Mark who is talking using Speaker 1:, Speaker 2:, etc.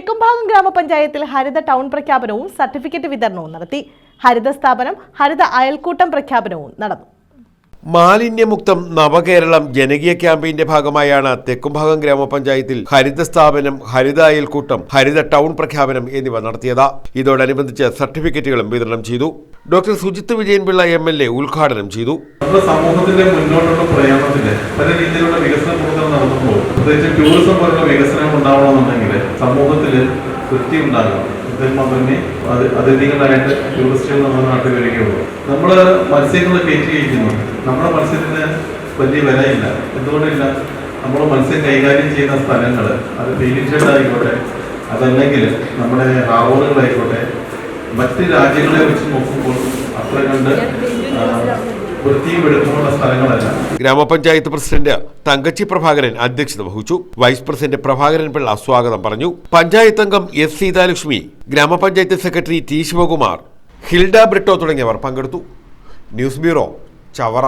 Speaker 1: തെക്കുംഭാഗം ഗ്രാമപഞ്ചായത്തിൽ ഹരിത ടൗൺ പ്രഖ്യാപനവും സർട്ടിഫിക്കറ്റ് വിതരണവും നടത്തി. ഹരിത സ്ഥാപനം ഹരിത അയൽക്കൂട്ടം പ്രഖ്യാപനവും നടന്നു.
Speaker 2: മാലിന്യമുക്തം നവകേരളം ജനകീയ ക്യാമ്പയിന്റെ ഭാഗമായാണ് തെക്കുംഭാഗം ഗ്രാമപഞ്ചായത്തിൽ ഹരിത സ്ഥാപനം ഹരിത അയൽക്കൂട്ടം ഹരിത ടൗൺ പ്രഖ്യാപനം എന്നിവ നടത്തിയത്. ഇതോടനുബന്ധിച്ച് സർട്ടിഫിക്കറ്റുകളും വിതരണം ചെയ്തു. Doctor Sujith Vijayanpillai M L A ഉദ്ഘാടനം ചെയ്തു.
Speaker 3: സമൂഹത്തിന്റെ മുന്നോട്ടുള്ള പ്രയാണത്തിന്റെ പല രീതിയിലുള്ള വികസന പ്രവർത്തനം നടത്തുമ്പോൾ പ്രത്യേകിച്ച് ടൂറിസം പോലുള്ള വികസനം ഉണ്ടാവണമെന്നുണ്ടെങ്കിൽ സമൂഹത്തിൽ വൃത്തി ഉണ്ടാകണം. മാത്രമേ അത് അതിഥികളായിട്ട് ടൂറിസ്റ്റുകൾ നമ്മുടെ നാട്ടിൽ വരികയുള്ളൂ. നമ്മൾ മത്സ്യങ്ങൾ കയറ്റി കഴിക്കുന്നു നമ്മുടെ മത്സ്യത്തിന് വലിയ വിലയില്ല. എന്തുകൊണ്ടില്ല? നമ്മൾ മത്സ്യം കൈകാര്യം ചെയ്യുന്ന സ്ഥലങ്ങൾ അത് ഫീലിംഗ് ഷെഡ് അതല്ലെങ്കിൽ നമ്മുടെ ഹാർബറുകളായിക്കോട്ടെ മറ്റ് രാജ്യങ്ങളെ വെച്ച് നോക്കുമ്പോൾ അത്ര കണ്ട് വൃത്തിയും എടുക്കുമുള്ള സ്ഥലങ്ങളല്ല.
Speaker 2: ഗ്രാമപഞ്ചായത്ത് പ്രസിഡന്റ് തങ്കച്ചി പ്രഭാകരൻ അധ്യക്ഷത വഹിച്ചു. വൈസ് പ്രസിഡന്റ് പ്രഭാകരൻ പിള്ള സ്വാഗതം പറഞ്ഞു. പഞ്ചായത്ത് അംഗം എസ് സീതാലക്ഷ്മി ഗ്രാമപഞ്ചായത്ത് സെക്രട്ടറി ടി ശിവകുമാർ ഹിൽഡ ബ്രിട്ടോ തുടങ്ങിയവർ പങ്കെടുത്തു. News bureau Chavara.